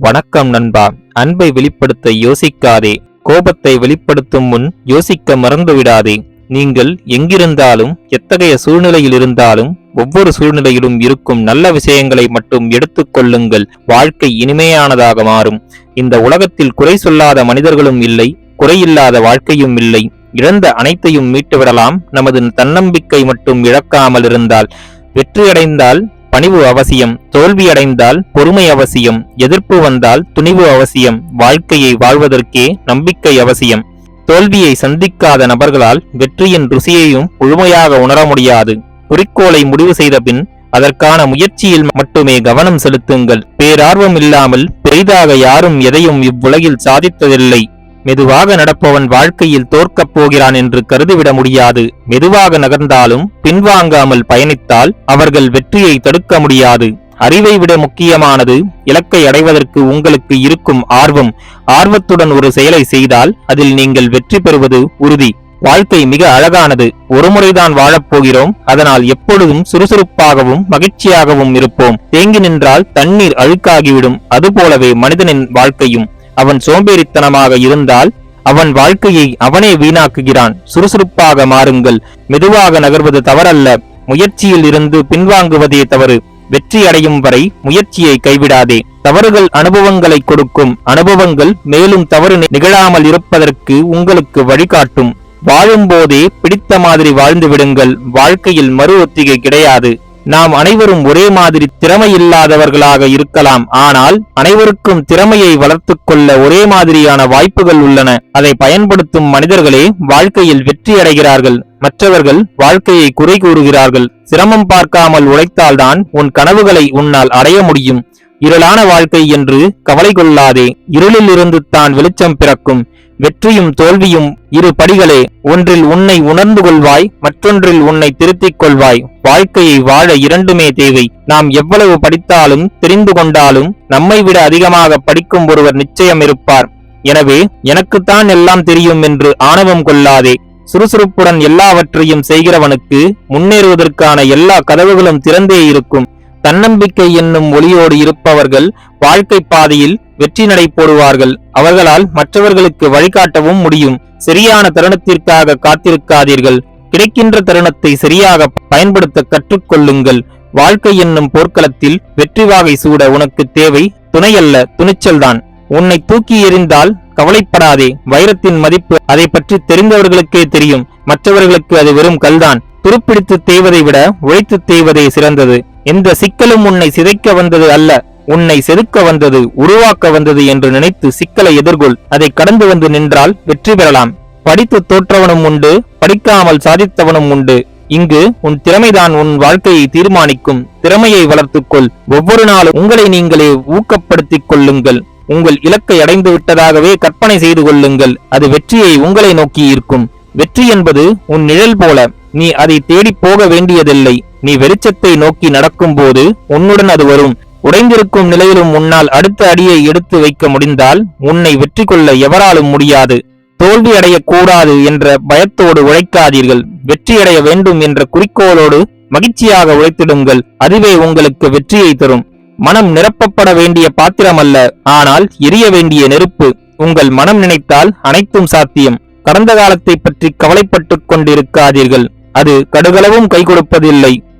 வணக்கம் நண்பா. அன்பை வெளிப்படுத்த யோசிக்காதே. கோபத்தை வெளிப்படுத்தும் முன் யோசிக்க மறந்துவிடாதே. நீங்கள் எங்கிருந்தாலும் எத்தகைய சூழ்நிலையில் இருந்தாலும் ஒவ்வொரு சூழ்நிலையிலும் இருக்கும் நல்ல விஷயங்களை மட்டும் எடுத்துக்கொள்ளுங்கள் வாழ்க்கை இனிமையானதாக மாறும். இந்த உலகத்தில் குறை சொல்லாத மனிதர்களும் இல்லை குறையில்லாத வாழ்க்கையும் இல்லை. இழந்த அனைத்தையும் மீட்டுவிடலாம். நமது தன்னம்பிக்கை மட்டும் இழக்காமல் இருந்தால் வெற்றியடைந்தால் பணிவு அவசியம் தோல்வியடைந்தால் பொறுமை அவசியம் எதிர்ப்பு வந்தால் துணிவு அவசியம் வாழ்க்கையை வாழ்வதற்கே நம்பிக்கை அவசியம். தோல்வியை சந்திக்காத நபர்களால் வெற்றியின் ருசியையும் முழுமையாக உணர முடியாது. குறிக்கோளை முடிவு செய்த பின் அதற்கான முயற்சியில் மட்டுமே கவனம் செலுத்துங்கள். பேரார்வம் இல்லாமல் பெரிதாக யாரும் எதையும் இவ்வுலகில் சாதித்ததில்லை. மெதுவாக நடப்பவன் வாழ்க்கையில் தோற்கப் போகிறான் என்று கருதிவிட முடியாது. மெதுவாக நகர்ந்தாலும் பின்வாங்காமல் பயணித்தால் அவர்கள் வெற்றியை தடுக்க முடியாது. அறிவை விட முக்கியமானது இலக்கை அடைவதற்கு உங்களுக்கு இருக்கும் ஆர்வம். ஆர்வத்துடன் ஒரு செயலை செய்தால் அதில் நீங்கள் வெற்றி பெறுவது உறுதி. வாழ்க்கை மிக அழகானது. ஒருமுறைதான் வாழப்போகிறோம் அதனால் எப்பொழுதும் சுறுசுறுப்பாகவும் மகிழ்ச்சியாகவும் இருப்போம். தேங்கி நின்றால் தண்ணீர் அழுக்காகிவிடும். அதுபோலவே மனிதனின் வாழ்க்கையும். அவன் சோம்பேறித்தனமாக இருந்தால் அவன் வாழ்க்கையை அவனே வீணாக்குகிறான். சுறுசுறுப்பாக மாறுங்கள். மெதுவாக நகர்வது தவறல்ல. முயற்சியில் இருந்து பின்வாங்குவதே தவறு. வெற்றி அடையும் வரை முயற்சியை கைவிடாதே. தவறுகள் அனுபவங்களை கொடுக்கும். அனுபவங்கள் மேலும் தவறு நிகழாமல் இருப்பதற்கு உங்களுக்கு வழிகாட்டும். வாழும்போதே பிடித்த மாதிரி வாழ்ந்து விடுங்கள். வாழ்க்கையில் மறு ஒத்திகை கிடையாது. நாம் அனைவரும் ஒரே மாதிரி திறமை இல்லாதவர்களாக இருக்கலாம். ஆனால் அனைவருக்கும் திறமையை வளர்த்து கொள்ள ஒரே மாதிரியான வாய்ப்புகள் உள்ளன. அதை பயன்படுத்தும் மனிதர்களே வாழ்க்கையில் வெற்றி அடைகிறார்கள். மற்றவர்கள் வாழ்க்கையை குறை கூறுகிறார்கள். சிரமம் பார்க்காமல் உழைத்தால்தான் உன் கனவுகளை உன்னால் அடைய முடியும். இருளான வாழ்க்கை என்று கவலை கொள்ளாதே. இருளில் இருந்து தான் வெளிச்சம் பிறக்கும். வெற்றியும் தோல்வியும் இரு படிகளே ஒன்றில் உன்னை உணர்ந்து கொள்வாய் மற்றொன்றில் உன்னை திருத்திக் கொள்வாய். வாழ்க்கையை வாழ இரண்டுமே தேவை. நாம் எவ்வளவு படித்தாலும் தெரிந்து கொண்டாலும் நம்மை விட அதிகமாக படிக்கும் ஒருவர் நிச்சயம் இருப்பார். எனவே எனக்குத்தான் எல்லாம் தெரியும் என்று ஆணவம் கொள்ளாதே. சுறுசுறுப்புடன் எல்லாவற்றையும் செய்கிறவனுக்கு முன்னேறுவதற்கான எல்லா கதவுகளும் திறந்தே இருக்கும். தன்னம்பிக்கை என்னும் ஒளியோடு இருப்பவர்கள் வாழ்க்கை பாதையில் வெற்றி நடை போடுவார்கள். அவர்களால் மற்றவர்களுக்கு வழிகாட்டவும் முடியும். சரியான தருணத்திற்காக காத்திருக்காதீர்கள். கிடைக்கின்ற தருணத்தை சரியாக பயன்படுத்த கற்றுக்கொள்ளுங்கள். வாழ்க்கை என்னும் போர்க்களத்தில் வெற்றி வாகை சூட உனக்கு தேவை துணையல்ல துணிச்சல்தான் உன்னை தூக்கி எறிந்தால் கவலைப்படாதே. வைரத்தின் மதிப்பு அதை பற்றி தெரிந்தவர்களுக்கே தெரியும். மற்றவர்களுக்கு அது வெறும் கல்தான். துருப்பிடித்து தேய்வதை விட உழைத்து தேய்வதே சிறந்தது. எந்த சிக்கலும் உன்னை சிதைக்க வந்தது அல்ல. உன்னை செதுக்க வந்தது உருவாக்க வந்தது என்று நினைத்து சிக்கலை எதிர்கொள். அதை கடந்து வந்து நின்றால் வெற்றி பெறலாம். படித்து தோற்றவனும் உண்டு படிக்காமல் சாதித்தவனும் உண்டு. இங்கு உன் திறமைதான் உன் வாழ்க்கையை தீர்மானிக்கும். திறமையை வளர்த்துக்கொள். ஒவ்வொரு நாளும் உங்களை நீங்களே ஊக்கப்படுத்திக் கொள்ளுங்கள். உங்கள் இலக்கை அடைந்து விட்டதாகவே கற்பனை செய்து கொள்ளுங்கள். அது வெற்றியை உங்களை நோக்கி இருக்கும் வெற்றி என்பது உன் நிழல் போல. நீ அதை தேடி போக வேண்டியதில்லை. நீ வெளிச்சத்தை நோக்கி நடக்கும்போது உன்னுடன் அது வரும். உடைந்திருக்கும் நிலையிலும் உன்னால் அடுத்த அடியை எடுத்து வைக்க முடிந்தால் உன்னை வெற்றி கொள்ள எவராலும் முடியாது. தோல்வி அடையக்கூடாது என்ற பயத்தோடு உழைக்காதீர்கள். வெற்றியடைய வேண்டும் என்ற குறிக்கோளோடு மகிழ்ச்சியாக உழைத்திடுங்கள். அதுவே உங்களுக்கு வெற்றியை தரும். மனம் நிரப்பப்பட வேண்டிய பாத்திரம் அல்ல ஆனால் எரிய வேண்டிய நெருப்பு. உங்கள் மனம் நினைத்தால் அனைத்தும் சாத்தியம். கடந்த காலத்தை பற்றி கவலைப்பட்டுக் கொண்டிருக்காதீர்கள். அது கடுகளவும் கை கொடுப்பதில்லை.